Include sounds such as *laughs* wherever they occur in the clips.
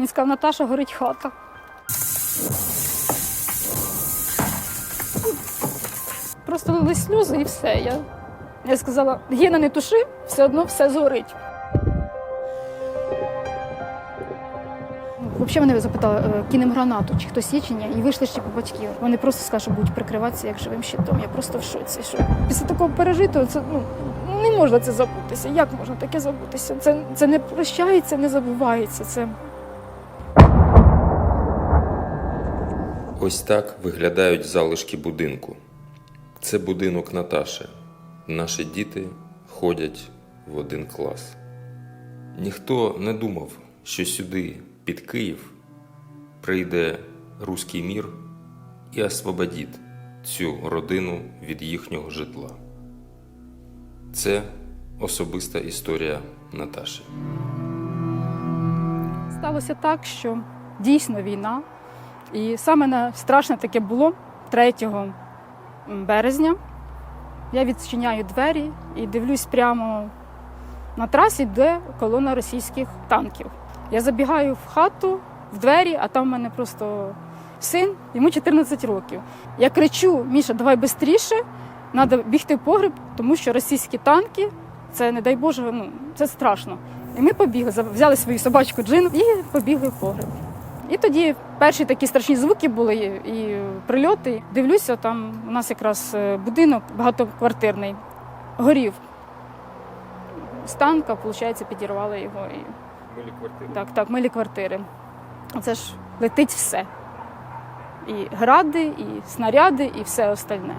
Він сказав, Наташа, горить хата. Просто лили сльози і все. Я, я сказала, Гена, не туши, все одно все згорить. Взагалі мене запитали, е, кинемо гранату, чи хтось є чи ні, і вийшли ще по батьків. Вони просто що будуть прикриватися як живим щитом. Я просто в шоці. Що після такого пережитого це ну не можна це забутися. Як можна таке забутися? Це, це не прощається, не забувається. Це Ось так виглядають залишки будинку. Це будинок Наташі. Наші діти ходять в один клас. Ніхто не думав, що сюди, під Київ, прийде руський мір і освободить цю родину від їхнього житла. Це особиста історія Наташі. сталося так, що дійсно війна. І саме на- страшне таке було 3 березня. Я відчиняю двері і дивлюсь прямо на трасі, де колона російських танків. Я забігаю в хату, в двері, а там в мене просто син, йому 14 років. Я кричу: Міша, давай швидше, треба бігти в погреб, тому що російські танки це, не дай Боже, ну це страшно. І ми побігли, взяли свою собачку джин і побігли в погреб. І тоді перші такі страшні звуки були і прильоти. Дивлюся, там у нас якраз е, будинок багатоквартирний горів. З танка, виходить, підірвали його. І... Так, так, милі квартири. Це ж летить все. І гради, і снаряди, і все остальне.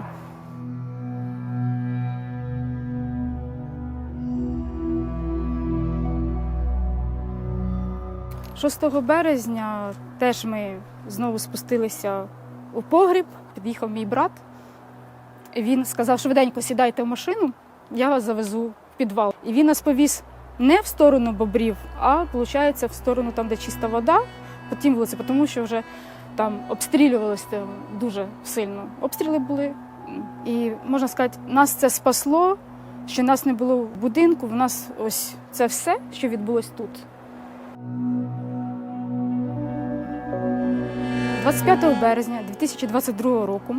6 березня теж ми знову спустилися у погріб, під'їхав мій брат. Він сказав, швиденько сідайте в машину, я вас завезу в підвал. І він нас повіз не в сторону бобрів, а виходить, в сторону там, де чиста вода, по тім вулиці, тому що вже там обстрілювалося дуже сильно. Обстріли були. І можна сказати, нас це спасло, що нас не було в будинку. В нас ось це все, що відбулось тут. 25 березня 2022 року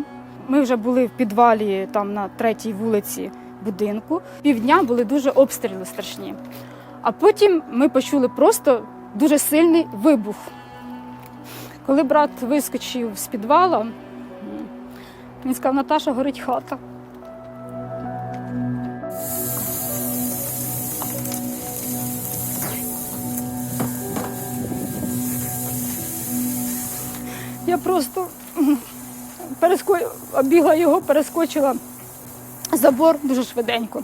ми вже були в підвалі там на третій вулиці будинку. Півдня були дуже обстріли страшні. А потім ми почули просто дуже сильний вибух. Коли брат вискочив з підвала, він сказав, Наташа горить хата. Я просто переско... обігла його, перескочила забор дуже швиденько.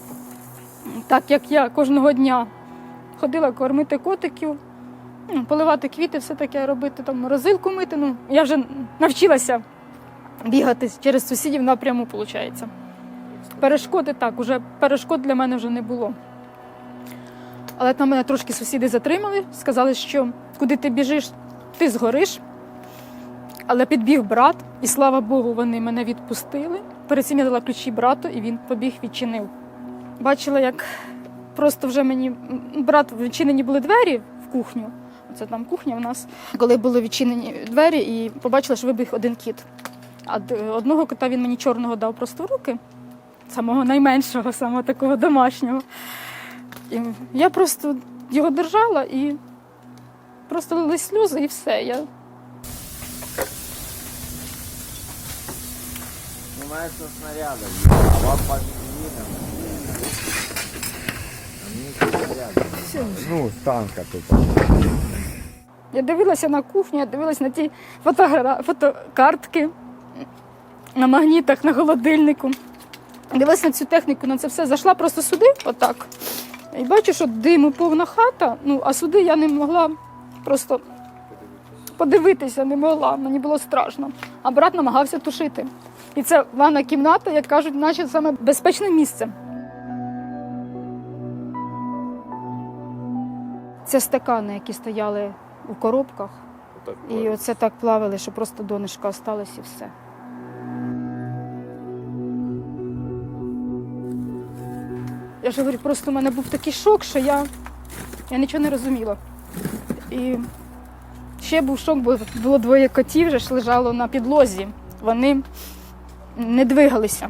Так як я кожного дня ходила кормити котиків, поливати квіти, все таке робити, там морозилку мити. Ну, я вже навчилася бігати через сусідів напряму, виходить. Перешкоди так, уже перешкод для мене вже не було. Але там мене трошки сусіди затримали, сказали, що куди ти біжиш, ти згориш. Але підбіг брат, і слава Богу, вони мене відпустили. Перед цим я дала ключі брату, і він побіг, відчинив. Бачила, як просто вже мені брат відчинені були двері в кухню. Це там кухня в нас. Коли були відчинені двері, і побачила, що вибіг один кіт. А одного кота він мені чорного дав просто в руки, самого найменшого, самого такого домашнього. І я просто його держала і просто лили сльози, і все. Я Снимается снарядом, а вам по видно. А мне снарядом. Ну, танка тупо. Я дивилася на кухню, я дивилася на ті фотогра... фотокартки на магнітах, на холодильнику. Дивилася на цю техніку, на це все. Зайшла просто сюди, отак. І бачу, що диму повна хата, ну, а сюди я не могла просто подивитися, не могла, мені було страшно. А брат намагався тушити. І це ванна кімната, як кажуть, наче саме безпечне місце. Це стакани, які стояли у коробках. І оце так плавали, що просто донышка осталась і все. Я ж говорю, просто у мене був такий шок, що я, я нічого не розуміла. І ще був шок, бо було двоє котів, вже ж лежало на підлозі. Вони не двигалися.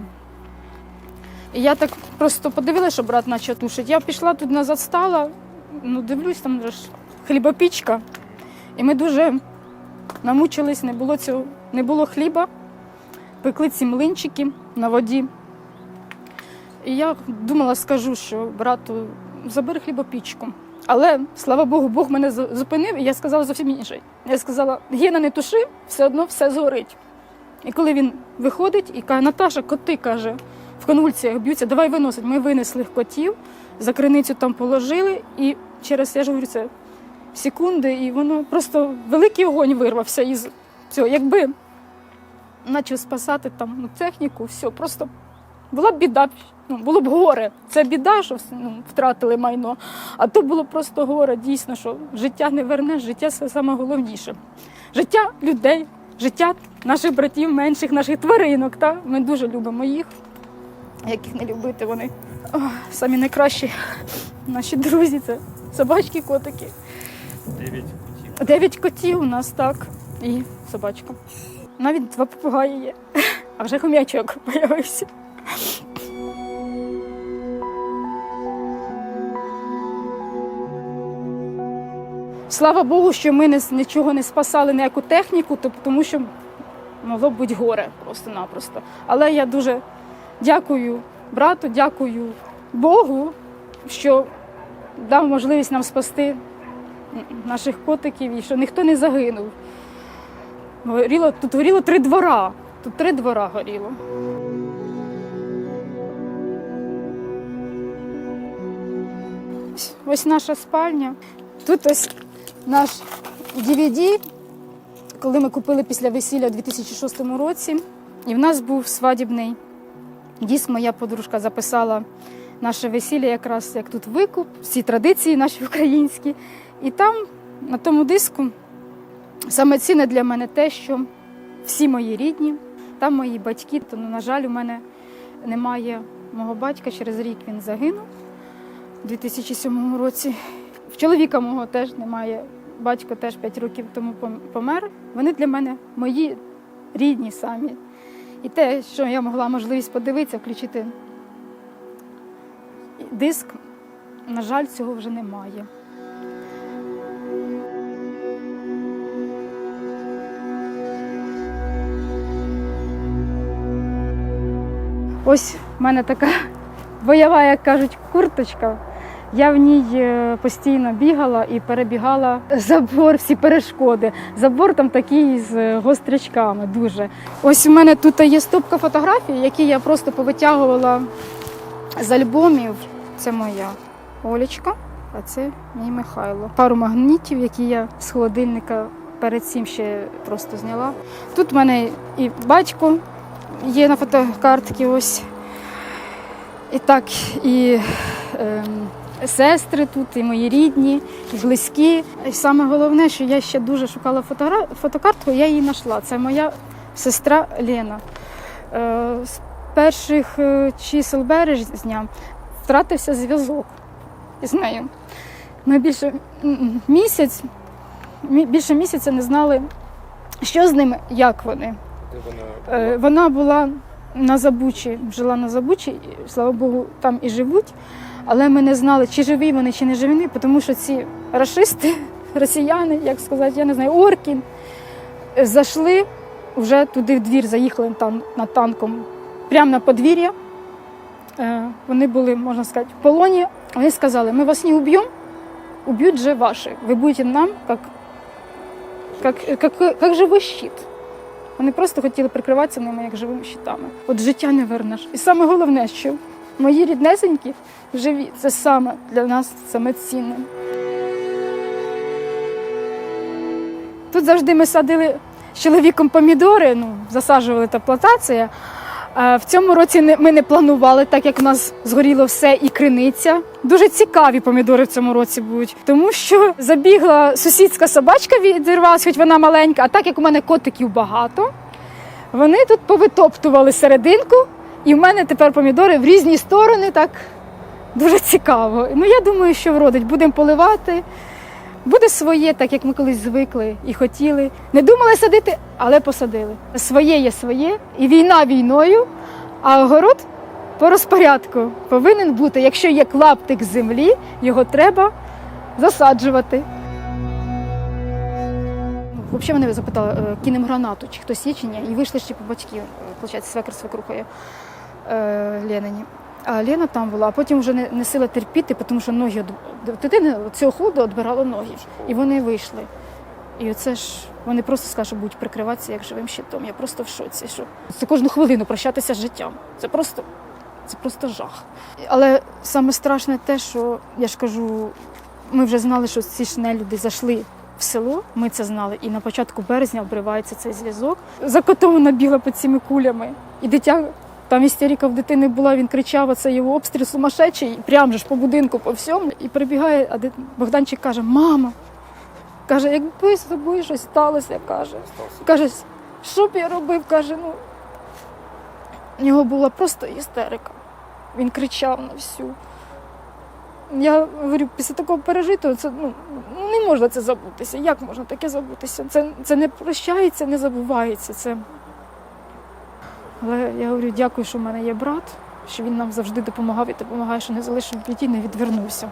І я так просто подивилася, що брат наче тушить. Я пішла тут назад стала, ну дивлюсь, там вже ж хлібопічка. І ми дуже намучились, не було цього, не було хліба, пекли ці млинчики на воді. І я думала, скажу, що брату, забери хлібопічку. Але слава Богу, Бог мене зупинив, і я сказала зовсім інше. Я сказала, Гена не туши, все одно все згорить. І коли він виходить і каже, Наташа, коти каже, в конвульсіях б'ються, давай виносить. Ми винесли котів, за криницю там положили, і через я ж говорю, це секунди, і воно просто великий огонь вирвався із цього. Якби почав спасати там ну, техніку, все, просто була б біда, ну, було б горе. Це біда, що ну, втратили майно. А то було просто горе, дійсно, що життя не вернеш, життя це саме головніше. Життя людей, життя наших братів, менших, наших тваринок. Та? Ми дуже любимо їх. Як їх не любити, вони ох, самі найкращі наші друзі це собачки, котики. Девять котів. Дев'ять котів у нас так. І собачка. Навіть два попугаї є. А вже хом'ячок появився. Слава Богу, що ми не, нічого не спасали, ніяку техніку, тому що могло б бути горе просто-напросто. Але я дуже дякую брату, дякую Богу, що дав можливість нам спасти наших котиків і що ніхто не загинув. Горіло, тут горіло три двора. Тут три двора горіло. Ось наша спальня. Тут ось наш DVD, коли ми купили після весілля у 2006 році. І в нас був свадібний диск. Моя подружка записала наше весілля, якраз як тут викуп, всі традиції наші українські. І там, на тому диску, саме цінне для мене те, що всі мої рідні, там мої батьки. То, ну, на жаль, у мене немає мого батька. Через рік він загинув у 2007 році. В чоловіка мого теж немає. Батько теж 5 років тому пом- помер. Вони для мене мої рідні самі. І те, що я могла можливість подивитися, включити диск, на жаль, цього вже немає. Ось в мене така *laughs* бойова, як кажуть, курточка. Я в ній е, постійно бігала і перебігала забор, всі перешкоди. Забор там такий з е, гострячками дуже. Ось у мене тут є стопка фотографій, які я просто повитягувала з альбомів. Це моя Олечка, а це мій Михайло. Пару магнітів, які я з холодильника перед цим ще просто зняла. Тут в мене і батько є на фотокартці ось. І так, і ем, сестри тут, і мої рідні, і близькі. І саме головне, що я ще дуже шукала фотогра... фотокартку, я її знайшла. Це моя сестра Лена. Е, з перших е, чисел березня втратився зв'язок із нею. Ми більше місяць, більше місяця не знали, що з ними, як вони. Е, Вона була на Забучі, жила на Забучі, і, слава Богу, там і живуть. Але ми не знали, чи живі вони, чи не живі, тому що ці рашисти, *laughs* росіяни, як сказати, я не знаю, орки, е, зайшли вже туди в двір, заїхали там над танком, прямо на подвір'я. Е, Вони були, можна сказати, в полоні. Вони сказали, ми вас не уб'ємо, уб'ють же ваші. Ви будете нам як, як, як, як живий щит. Вони просто хотіли прикриватися ними як живими щитами. От життя не вернеш. І саме головне, що мої ріднесенькі живі, це саме для нас саме цінне. Тут завжди ми садили з чоловіком помідори, ну, засаджували та плантація. В цьому році ми не планували, так як у нас згоріло все і криниця. Дуже цікаві помідори в цьому році будуть, тому що забігла сусідська собачка, відірвалась, хоч вона маленька, а так як у мене котиків багато, вони тут повитоптували серединку, і в мене тепер помідори в різні сторони, так дуже цікаво. Ну я думаю, що вродить. Будемо поливати, Буде своє, так як ми колись звикли і хотіли. Не думали садити, але посадили. Своє є своє, і війна війною, а огород по розпорядку повинен бути. Якщо є клаптик землі, його треба засаджувати. Взагалі мене запитали, е, кинемо гранату, чи хтось є чи ні. І вийшли ще по батьків, виходить, свекр з свекрухою е, Ленині. А Лена там була, а потім вже не, не сила терпіти, тому що ноги дитини цього холоду відбирало ноги. І вони вийшли. І оце ж вони просто скажуть, що будуть прикриватися як живим щитом. Я просто в шоці. Що це кожну хвилину прощатися з життям. Це просто, це просто жах. Але саме страшне те, що я ж кажу, ми вже знали, що ці ж нелюди зайшли в село. Ми це знали. І на початку березня обривається цей зв'язок. За котом вона бігла під цими кулями. І дитя. Там істерика в дитини була, він кричав, це його обстріл сумасшедший, прям же ж по будинку, по всьому. І прибігає, а Богданчик каже: Мама, каже, якби з тобою щось сталося, каже. Каже, що б я робив? каже, ну. У нього була просто істерика. Він кричав на всю. Я говорю, після такого пережитого це ну, не можна це забутися. Як можна таке забутися? Це, це не прощається, не забувається. Це... Але я говорю, дякую, що в мене є брат, що він нам завжди допомагав і допомагає, що не залишив біді, не відвернувся.